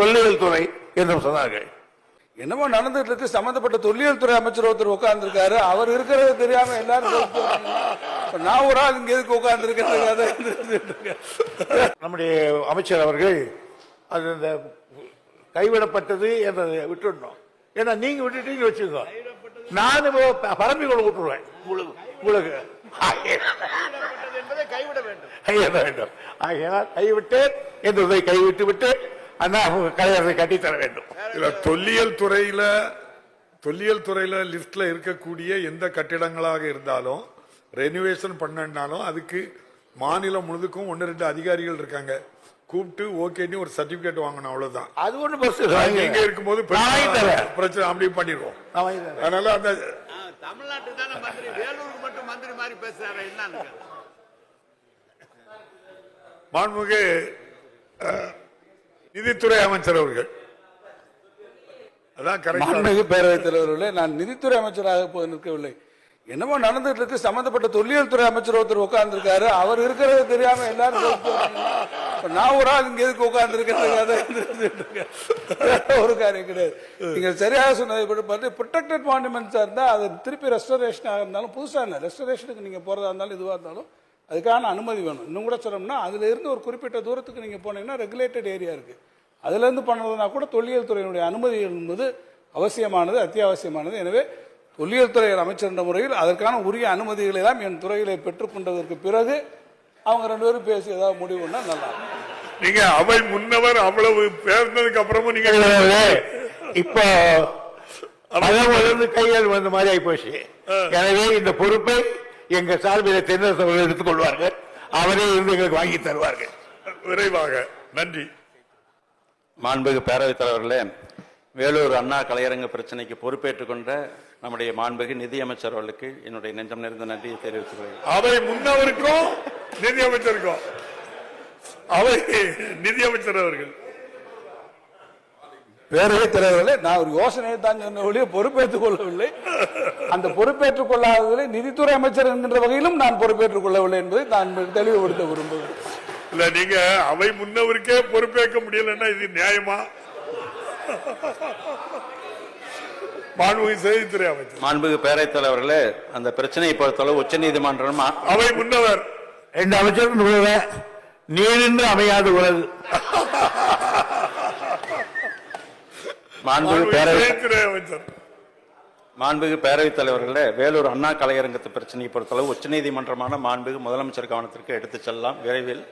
தொல்லியல் துறை. என்று சொன்னார்கள். என்னமோ நடந்துட்டு இருக்கு சம்பந்தப்பட்ட தொல்லியல் துறை அமைச்சர் ஒருத்தர் உட்கார்ந்துருக்காரு. அவர் இருக்கிறது தெரியாம எல்லாரும் நான் ஒரு ஆள் இங்க எதுக்கு உட்கார்ந்துருக்கேன் நம்முடைய அமைச்சர் அவர்கள் அது இந்த கைவிடப்பட்டது என்றதை விட்டுடணும். ஏன்னா நீங்க விட்டுட்டீங்க வச்சுக்கோ நான் பரம்பி கொண்டு விட்டுருவேன் உங்களுக்கு என்பதை கைவிட வேண்டும். கைவிட வேண்டும். ஆகையால் கைவிட்டேன். என்றதை கைவிட்டு விட்டு அண்ணா கலையரசை கட்டித்தர வேண்டும். இல்ல தொல்லியல் துறையில தொல்லியல் துறையில லிஸ்ட்ல இருக்கக்கூடிய எந்த கட்டிடங்களாக இருந்தாலும் ரெனிவேஷன் பண்ணனாலும் அதுக்கு மாநிலம் முழுதுக்கும் ஒன்னு ரெண்டு அதிகாரிகள் இருக்காங்க. கூப்பிட்டு ஓகேன்னு ஒரு சர்டிபிகேட் வாங்கணும் அவ்வளவுதான். அது ஒண்ணு பஸ் நீங்க இருக்கும்போது பிரச்சனை அப்படி பண்ணிடுவோம். அதனால அந்த தமிழ்நாட்டுக்கு தானே மந்திரி வேலூருக்கு மட்டும் மந்திரி மாதிரி பேசுறாரு என்னன்னு மாண்புமிகு நிதித்துறை அமைச்சர் அவர்கள். அதான் பேரவைத் தலைவர்களே நான் நிதித்துறை அமைச்சராக போய் நிற்கவில்லை. என்னமோ நடந்துட்டு இருக்கு சம்பந்தப்பட்ட தொல்லியல் துறை அமைச்சர் ஒருத்தர் உட்கார்ந்துருக்காரு. அவர் இருக்கிறது தெரியாம எல்லாரும் நான் ஒரு ஆள் இங்க எதுக்கு உட்கார்ந்துருக்கேன் ஒரு காரியம் கிடையாது. நீங்க சரியாக சொன்னதை படி பார்த்து ப்ரொடெக்டட் மானுமெண்ட்ஸா இருந்தா அது திருப்பி ரெஸ்டரேஷன் ஆக இருந்தாலும் புதுசா இல்லை. ரெஸ்டரேஷனுக்கு நீங்க போறதா இருந்தாலும் இதுவா இருந்தாலும் அதுக்கான அனுமதி வேணும். இன்னும் கூட சொல்லணும்னா அதுல இருந்து ஒரு குறிப்பிட்ட தூரத்துக்கு நீங்க போனீங்கன்னா ரெகுலேட்டட் ஏரியா இருக்கு. அதுல இருந்து பண்ணுறதுனா கூட தொல்லியல் துறையினுடைய அனுமதி என்பது அவசியமானது அத்தியாவசியமானது. எனவே தொல்லியல் துறை அமைச்சர் என்ற முறையில் அதற்கான உரிய அனுமதிகளை எல்லாம் என் துறையிலே பெற்றுக்கொண்டதற்கு பிறகு அவங்க ரெண்டு பேரும் பேசி ஏதாவது முடிவுன்னா நல்லா இருக்கும். நீங்க அவை முன்னவர் அவ்வளவு பேர்ந்ததுக்கு அப்புறமும் நீங்க இப்போ கையில் வந்த மாதிரி ஆகி போச்சு. எனவே இந்த பொறுப்பை எங்க சார்பில் தென்னரசு அவர்கள் எடுத்துக் கொள்வார்கள். அவரே இருந்து எங்களுக்கு வாங்கி தருவார்கள். விரைவாக. நன்றி. மாண்புமிகு பேரவைத் தலைவர்களே வேலூர் அண்ணா கலையரங்க பிரச்சனைக்கு பொறுப்பேற்றுக் கொண்ட நம்முடைய மாண்புமிகு நிதியமைச்சர் அவர்களுக்கு என்னுடைய நெஞ்சம் நிறைந்த நன்றியை தெரிவித்துக் அவை முன்னவருக்கும் நிதி அமைச்சருக்கும். அவை நிதி அமைச்சர் அவர்கள். பேரவைத் தலைவர்களே நான் ஒரு யோசனையை தான் சொன்ன ஒழிய பொறுப்பேற்றுக் கொள்ளவில்லை. அந்த பொறுப்பேற்றுக் கொள்ளாததிலே நிதித்துறை அமைச்சர் என்கின்ற வகையிலும் நான் பொறுப்பேற்றுக் கொள்ளவில்லை என்பதை நான் தெளிவுபடுத்த விரும்புகிறேன். இல்ல நீங்க அவை முன்னவருக்கே பொறுப்பேற்க முடியலன்னா இது நியாயமா? மாண்புமிகு செய்தித்துறை அமைச்சர். மாண்புமிகு பேரவைத் தலைவர்களே அந்த பிரச்சனையை பொறுத்தளவு உச்சநீதிமன்றம் ஆ- அவை முன்னவர். ரெண்டு அமைச்சரும் சொல்லுவேன் நீ நின்று அமையாது உலகு மாண்புமிகு பேரவை மாண்புமிகு பேரவைத் தலைவர்களே வேலூர் அண்ணா கலையரங்கத்து பிரச்சனையை பொறுத்தளவு உச்சநீதிமன்றமான மாண்புமிகு முதலமைச்சர் கவனத்திற்கு எடுத்துச் செல்லலாம். விரைவில்